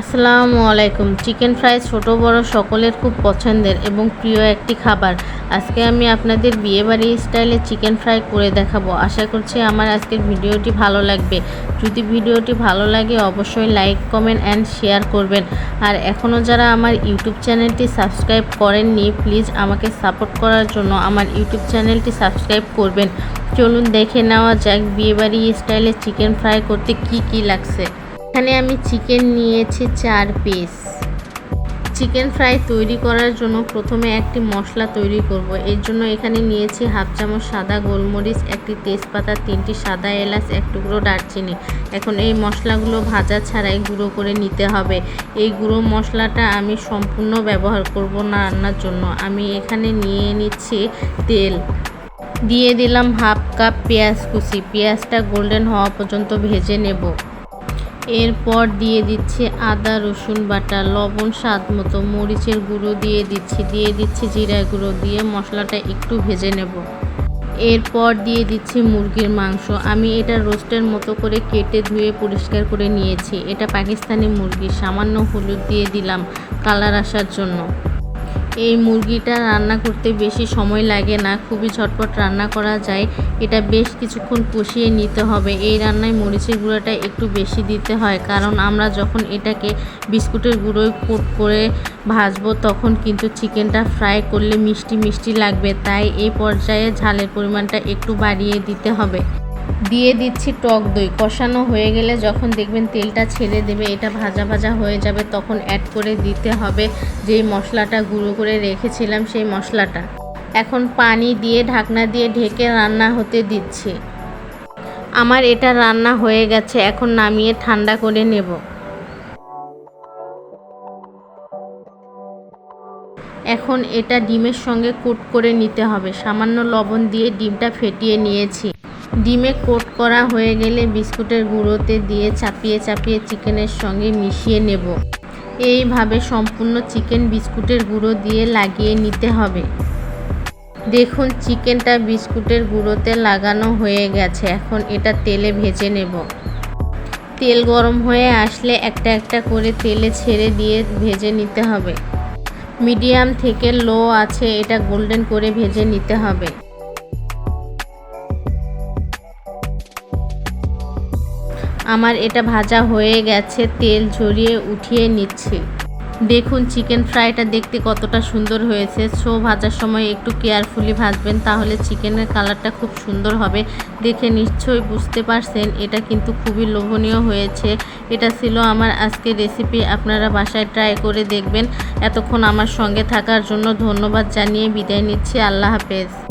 আসসালামু আলাইকুম। Chicken fry ছোট, বড় সকলের খুব পছন্দের এবং প্রিয় একটি খাবার। আজকে আমি আপনাদের বিয়েবাড়ি স্টাইলে চিকেন ফ্রাই করে দেখাবো। আশা করছি আমার আজকের ভিডিওটি ভালো লাগবে। যদি ভিডিওটি ভালো লাগে, অবশ্যই লাইক কমেন্ট অ্যান্ড শেয়ার করবেন। আর এখনও যারা আমার ইউটিউব চ্যানেলটি সাবস্ক্রাইব করেননি প্লিজ আমাকে সাপোর্ট করার জন্য আমার ইউটিউব চ্যানেলটি সাবস্ক্রাইব করবেন। চলুন দেখে নেওয়া যাক বিয়েবাড়ি স্টাইলে চিকেন ফ্রাই করতে কি কি লাগছে। এখানে আমি চিকেন নিয়েছি চার পিস চিকেন ফ্রাই তৈরি করার জন্য প্রথমে একটি মশলা তৈরি করব। এর জন্য এখানে নিয়েছি হাফ চামচ সাদা গোলমরিচ, একটি তেজপাতা, তিনটি সাদা এলাচ, এক টুকরো দারচিনি। এখন এই মশলাগুলো ভাজা ছাড়াই গুঁড়ো করে নিতে হবে। এই গুঁড়ো মশলাটা আমি সম্পূর্ণ ব্যবহার করব না রান্নার জন্য। আমি এখানে নিয়ে নিচ্ছি তেল। দিয়ে দিলাম হাফ কাপ পেঁয়াজ কুচি। পেঁয়াজটা গোল্ডেন হওয়া পর্যন্ত ভেজে নেব। এরপর দিয়ে দিচ্ছি আদা, রসুন বাটা, লবণ, স্বাদ মতো মরিচের গুঁড়ো দিয়ে দিচ্ছি। দিয়ে দিচ্ছি জিরা গুঁড়ো দিয়ে মশলাটা একটু ভেজে নেব। এরপর দিয়ে দিচ্ছি মুরগির মাংস। আমি এটা রোস্টের মতো করে কেটে ধুয়ে পরিষ্কার করে নিয়েছি। এটা পাকিস্তানি মুরগি, সামান্য হলুদ দিয়ে দিলাম কালার আসার জন্য। এই মুরগিটা রান্না করতে বেশি সময় লাগে না, খুবই ঝটপট রান্না করা যায়। এটা বেশ কিছুক্ষণ কষিয়ে নিতে হবে। এই রান্নায় মরিচের গুঁড়োটা একটু বেশি দিতে হয়, কারণ আমরা যখন এটাকে বিস্কুটের গুঁড়োয় কোট করে ভাজবো, তখন কিন্তু চিকেনটা ফ্রাই করলে মিষ্টি মিষ্টি লাগবে। তাই এই পর্যায়ে ঝালের পরিমাণটা একটু বাড়িয়ে দিতে হবে। দিয়ে দিচ্ছি টক দই। কষানো হয়ে গেলে যখন দেখবেন তেলটা ছেড়ে দেবে, এটা ভাজা ভাজা হয়ে যাবে, তখন অ্যাড করে দিতে হবে যেই মশলাটা গুঁড়ো করে রেখেছিলাম সেই মশলাটা। এখন পানি দিয়ে ঢাকনা দিয়ে ঢেকে রান্না হতে দিচ্ছি। আমার এটা রান্না হয়ে গেছে, এখন নামিয়ে ঠান্ডা করে নেব। এখন এটা ডিমের সঙ্গে কোট করে নিতে হবে। সামান্য লবণ দিয়ে ডিমটা ফেটিয়ে নিয়েছি। ডিমে কোট করা হয়ে গেলে বিস্কুটের গুঁড়োতে দিয়ে চাপিয়ে চাপিয়ে চিকেনের সঙ্গে মিশিয়ে নেব। এইভাবে সম্পূর্ণ চিকেন বিস্কুটের গুঁড়ো দিয়ে লাগিয়ে নিতে হবে। দেখুন, চিকেনটা বিস্কুটের গুঁড়োতে লাগানো হয়ে গেছে। এখন এটা তেলে ভেজে নেব। তেল গরম হয়ে আসলে একটা একটা করে তেলে ছেড়ে দিয়ে ভেজে নিতে হবে। মিডিয়াম থেকে লো আছে, এটা গোল্ডেন করে ভেজে নিতে হবে। আমার এটা ভাজা হয়ে গেছে, তেল ঝরিয়ে উঠিয়ে নিচ্ছি। দেখুন চিকেন ফ্রাইটা দেখতে কতটা সুন্দর হয়েছে। সো ভাজার সময় একটু কেয়ারফুলি ভাজবেন, তাহলে চিকেনের কালারটা খুব সুন্দর হবে। দেখে নিশ্চয়ই বুঝতে পারছেন, এটা কিন্তু খুবই লোভনীয় হয়েছে। এটা ছিল আমার আজকে রেসিপি আপনারা বাসায় ট্রাই করে দেখবেন। এতক্ষণ আমার সঙ্গে থাকার জন্য ধন্যবাদ জানিয়ে বিদায় নিচ্ছি। আল্লাহ হাফেজ।